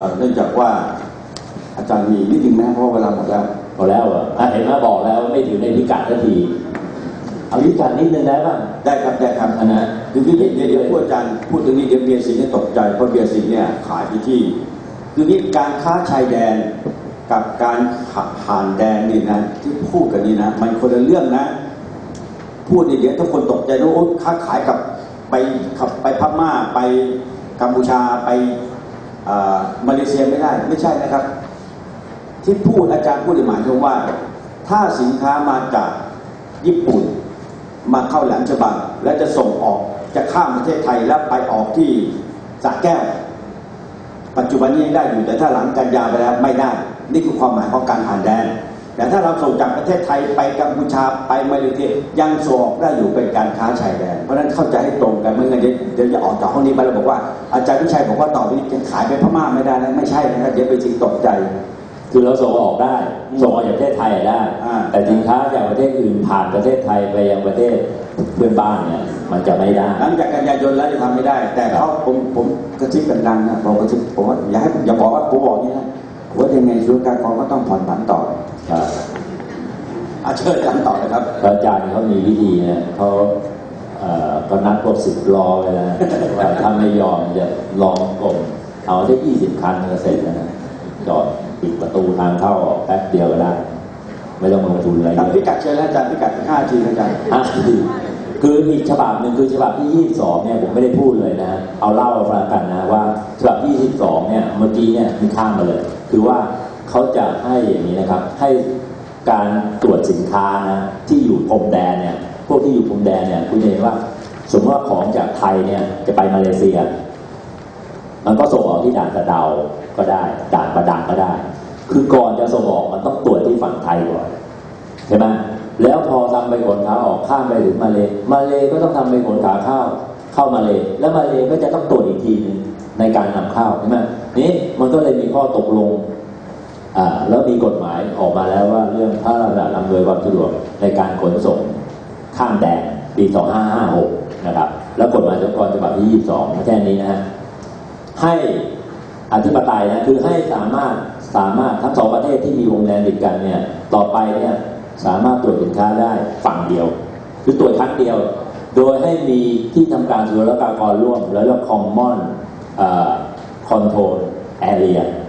เอ่อเนื่องจากว่าอาจารย์มีนิดนึงไหมเพราะว่าเวลาหมดแล้วพอแล้วเหรออะเห็นไหมบอกแล้วไม่ถึงในพิกัดสักที เอาพิกัดนิดนึงได้ป่ะได้ครับได้ครับอันนั้นคือที่เดี๋ยวเดี๋ยวพูดอาจารย์พูดถึงนี้เดี๋ยวเบียร์สิงห์เนี่ยตกใจเพราะเบียร์สิงห์เนี่ยขายที่ที่ คือนี่การค้าชายแดนกับการผ่านแดนนี่นะที่พูดกันนี่นะมันคนละเรื่องนะ พูดนี่เดี๋ยวทุกคนตกใจนะโอ้ค้าขายกับไปขับไปพม่าไปกัมพูชาไปเอ่อ มาเลเซียไม่ได้ไม่ใช่นะครับ ที่พูดอาจารย์พูดหมายถึงว่า ถ้าสินค้ามาจากญี่ปุ่น มาเข้าแหลมฉบังและจะส่งออกจะข้ามประเทศไทยแล้วไปออกที่สระแก้ว ปัจจุบันนี้ยังได้อยู่แต่ถ้าหลังกันยาไปแล้วไม่ได้ นี่คือความหมายของการผ่านแดน แต่ถ้าเราส่งจากประเทศไทยไปกัมพูชาไปมาเลเซียยังส่งออกได้อยู่เป็นการค้าชายแดนเพราะฉะนั้นเข้าใจให้ตรงกันไม่งั้นเดี๋ยวเดี๋ยวจะออกจากห้องนี้ไปแล้วบอกว่า อาจารย์พิชัยบอกว่าต่อไปนี้จะขายไปพม่าไม่ได้นะไม่ใช่นะครับเดี๋ยวไปสิงตกใจ คือเราส่งออกได้ ส่งออกจากประเทศไทยได้อ่าแต่สินค้าจากประเทศอื่นผ่านประเทศไทยไปยังประเทศเพื่อนบ้านเนี่ยมันจะไม่ได้ หลังจากกันยายนแล้วจะทำไม่ได้ แต่เขาผมผมกระซิบกันดังนะผมกระซิบผมว่าอย่าให้อย่าบอกว่าผมบอกอย่างนี้นะผมว่ายังไงศูนย์การกองก็ต้องผ่อนผันต่อ ครับอาเชิญอาจารย์ต่อเลยครับพระอาจารย์เขามีวิธีเนี่ยเขาเอ่อก็นัดพวกสิบล้อไว้แล้วนะว่าถ้าไม่ยอมจะลองกลมเอาได้ยี่สิบคันก็เสร็จแล้วนะจอดปิดประตูทางเข้าออกแป๊บเดียวก็ได้ ไม่ต้องลงทุนอะไรครับเยพิอะกัดเชิญแล้วอาจารย์พิกัดห้าทีนะอาจารย์อะคืออีกฉบับหนึ่งคือฉบับที่ 22 เนี่ยผมไม่ได้พูดเลยนะ เอาเล่าให้ฟังกันนะว่าฉบับที่22 เนี่ยเมื่อกี้เนี่ยมีข้ามมาเลย คือว่า เขาจะให้อย่างนี้นะครับ ให้การตรวจสินค้านะที่อยู่พรมแดนเนี่ย พวกที่อยู่พรมแดนเนี่ย คุณจะเห็นว่า สมมติว่าของจากไทยเนี่ยจะไปมาเลเซีย มันก็ส่งออกที่ด่านสะเดาก็ได้ ด่านประดังก็ได้ คือก่อนจะส่งออกมันต้องตรวจที่ฝั่งไทยก่อนใช่ไหมแล้วพอทำใบขนขาออกข้ามไปถึงมาเลมาเลก็ต้องทำใบขนขาเข้าเข้ามาเลแล้วมาเลก็จะต้องตรวจอีกทีนึงในการนำเข้าใช่ไหมนี่มันก็เลยมีข้อตกลง แล้วมีกฎหมายออกมาแล้วว่าเรื่องพระราชอำนวยความสะดวกในการขนส่งข้ามแดนปี 2556 นะครับ แล้วกฎหมายจราจรฉบับที่ 22 แค่นี้นะฮะ ให้อธิปไตยนะคือให้สามารถสามารถทั้งสองประเทศที่มีวงแดนติดกันเนี่ย ต่อไปเนี่ยสามารถตรวจสินค้าได้ฝั่งเดียว คือตรวจครั้งเดียว โดยให้มีที่ทำการศุลกากรร่วม แล้วก็ common เอ่อ control area